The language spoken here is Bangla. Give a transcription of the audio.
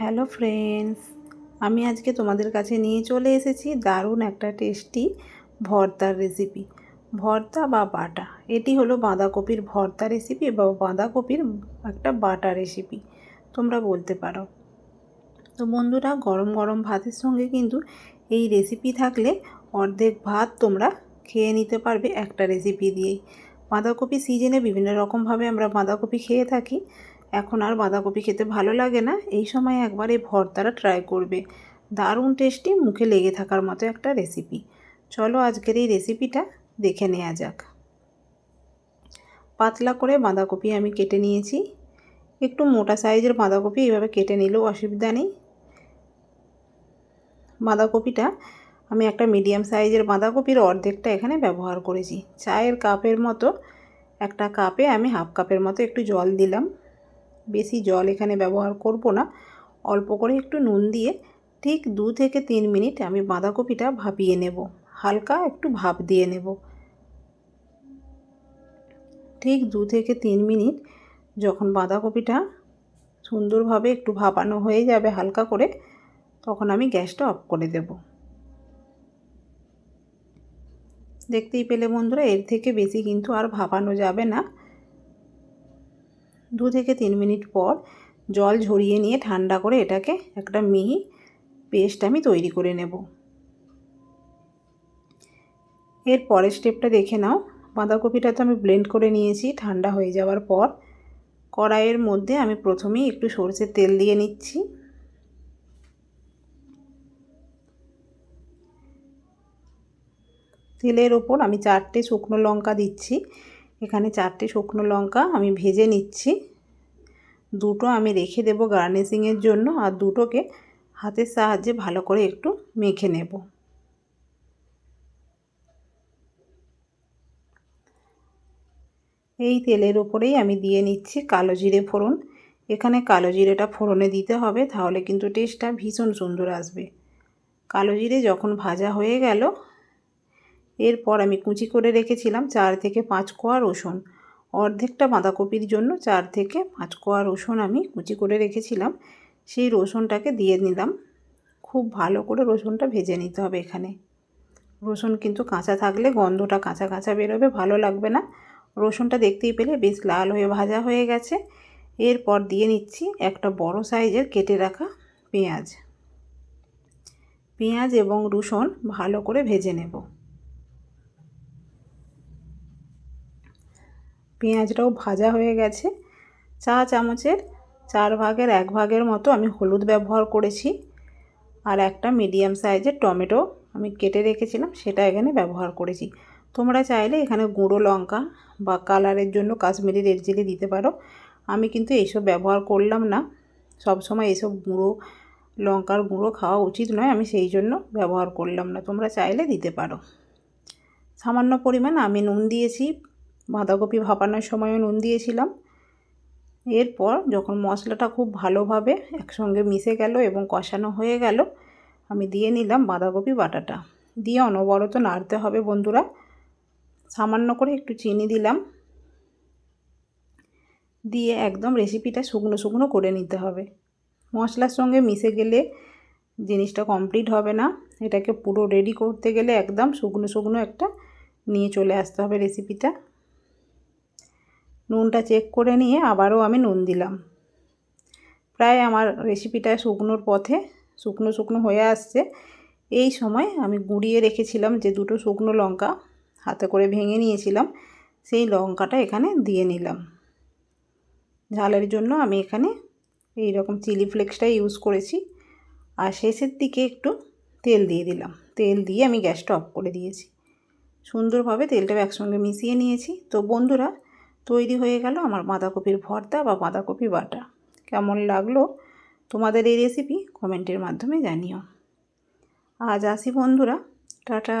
হ্যালো ফ্রেন্ডস, আমি আজকে তোমাদের কাছে নিয়ে চলে এসেছি দারুণ একটা টেস্টি ভর্তার রেসিপি। ভর্তা বা বাটা, এটি হলো বাঁধাকপির ভর্তা রেসিপি বা বাঁধাকপির একটা বাটা রেসিপি, তোমরা বলতে পারো। তো বন্ধুরা, গরম গরম ভাতের সঙ্গে কিন্তু এই রেসিপি থাকলে অর্ধেক ভাত তোমরা খেয়ে নিতে পারবে একটা রেসিপি দিয়েই। বাঁধাকপি সিজনে বিভিন্ন রকমভাবে আমরা বাঁধাকপি খেয়ে থাকি এখন আর বাঁধাকপি খেতে ভালো লাগে না, এই সময় একবার এই ভর্তাটা ট্রাই করবে। দারুণ টেস্টি মুখে লেগে থাকার মতো একটা রেসিপি চলো আজকের এই রেসিপিটা দেখে নেওয়া যাক। পাতলা করে বাঁধাকপি আমি কেটে নিয়েছি। একটু মোটা সাইজের বাঁধাকপি এইভাবে কেটে নিলেও অসুবিধা নেই। বাঁধাকপিটা আমি একটা মিডিয়াম সাইজের বাঁধাকপির অর্ধেকটা এখানে ব্যবহার করেছি। চায়ের কাপের মতো একটা কাপে আমি হাফ কাপের মতো একটু জল দিলাম। বেশি জল এখানে ব্যবহার করব না। অল্প করে একটু নুন দিয়ে ঠিক দু থেকে তিন মিনিট আমি বাঁধাকপিটা ভাপিয়ে নেব। হালকা একটু ভাপ দিয়ে নেব। ঠিক দু থেকে তিন মিনিট যখন বাঁধাকপিটা সুন্দরভাবে একটু ভাপানো হয়ে যাবে হালকা করে, তখন আমি গ্যাসটা অফ করে দেব। দেখতেই পেলে বন্ধুরা, এর থেকে বেশি কিন্তু আর ভাপানো যাবে না। দু থেকে তিন মিনিট পর জল ঝরিয়ে নিয়ে ঠান্ডা করে এটাকে একটা মিহি পেস্ট আমি তৈরি করে নেব। এর পরের স্টেপটা দেখে নাও। বাঁধাকপিটা তো আমি ব্লেন্ড করে নিয়েছি, ঠান্ডা হয়ে যাওয়ার পর। কড়াইয়ের মধ্যে আমি প্রথমেই একটু সরষের তেল দিয়ে নিচ্ছি। তেলের ওপর আমি চারটে শুকনো লঙ্কা দিচ্ছি। এখানে চারটে শুকনো লঙ্কা আমি ভেজে নিচ্ছি। দুটো আমি রেখে দেব গার্নিশিংয়ের জন্য আর দুটোকে হাতের সাহায্যে ভালো করে একটু মেখে নেব। এই তেলের ওপরেই আমি দিয়ে নিচ্ছি কালো জিরে ফোড়ন। এখানে কালো জিরেটা ফোড়নে দিতে হবে, তাহলে কিন্তু টেস্টটা ভীষণ সুন্দর আসবে। কালো জিরে যখন ভাজা হয়ে গেল, এরপর আমি কুচি করে রেখেছিলাম চার থেকে পাঁচ কোয়া রসুন। অর্ধেকটা বাঁধাকপির জন্য চার থেকে পাঁচ কোয়া রসুন আমি কুচি করে রেখেছিলাম। সেই রসুনটাকে দিয়ে নিলাম। খুব ভালো করে রসুনটা ভেজে নিতে হবে এখানে। রসুন কিন্তু কাঁচা থাকলে গন্ধটা কাঁচা কাঁচা বেরোবে, ভালো লাগবে না। রসুনটা দেখতেই পেলে বেশ লাল হয়ে ভাজা হয়ে গেছে। এরপর দিয়ে নিচ্ছি একটা বড় সাইজের কেটে রাখা পেঁয়াজ। পেঁয়াজ এবং রসুন ভালো করে ভেজে নেব। পেঁয়াজটাও ভাজা হয়ে গেছে। চা চামচের চার ভাগের এক ভাগের মতো আমি হলুদ ব্যবহার করেছি। আর একটা মিডিয়াম সাইজের টমেটো আমি কেটে রেখেছিলাম, সেটা এখানে ব্যবহার করেছি। তোমরা চাইলে এখানে গুঁড়ো লঙ্কা বা কালারের জন্য কাশ্মীরি রেড চিলি দিতে পারো। আমি কিন্তু এইসব ব্যবহার করলাম না। সব সময় এসব গুঁড়ো, লঙ্কার গুঁড়ো খাওয়া উচিত নয়, আমি সেই জন্য ব্যবহার করলাম না। তোমরা চাইলে দিতে পারো। সামান্য পরিমাণ আমি নুন দিয়েছি বাঁধাকপি ভাপানোর সময়ও নুন দিয়েছিলাম। এরপর যখন মশলাটা খুব ভালোভাবে একসঙ্গে মিশে গেল এবং কষানো হয়ে গেল, আমি দিয়ে নিলাম বাঁধাকপি বাটাটা। দিয়ে অনবরত নাড়তে হবে বন্ধুরা। সামান্য করে একটু চিনি দিলাম। দিয়ে একদম রেসিপিটা শুকনো শুকনো করে নিতে হবে। মশলার সঙ্গে মিশে গেলে জিনিসটা কমপ্লিট হবে না। এটাকে পুরো রেডি করতে গেলে একদম শুকনো শুকনো একটা নিয়ে চলে আসতে হবে রেসিপিটা। নুনটা চেক করে নিয়ে আবারও আমি নুন দিলাম। প্রায় আমার রেসিপিটা শুকনোর পথে, শুকনো শুকনো হয়ে আসছে। এই সময় আমি গুঁড়িয়ে রেখেছিলাম যে দুটো শুকনো লঙ্কা, হাতে করে ভেঙে নিয়েছিলাম, সেই লঙ্কাটা এখানে দিয়ে নিলাম। ঝালের জন্য আমি এখানে এই রকম চিলি ফ্লেক্সটা ইউজ করেছি। আর শেষের দিকে একটু তেল দিয়ে দিলাম। তেল দিয়ে আমি গ্যাসটা অফ করে দিয়েছি। সুন্দরভাবে তেলটা একসঙ্গে মিশিয়ে নিয়েছি। তো বন্ধুরা তৈরি হয়ে গেল আমার বাঁধাকপির ভর্তা বা বাঁধাকপি বাটা। কেমন লাগল তোমাদের এই রেসিপি কমেন্টের মাধ্যমে জানিও। আজ আসি বন্ধুরা, টাটা।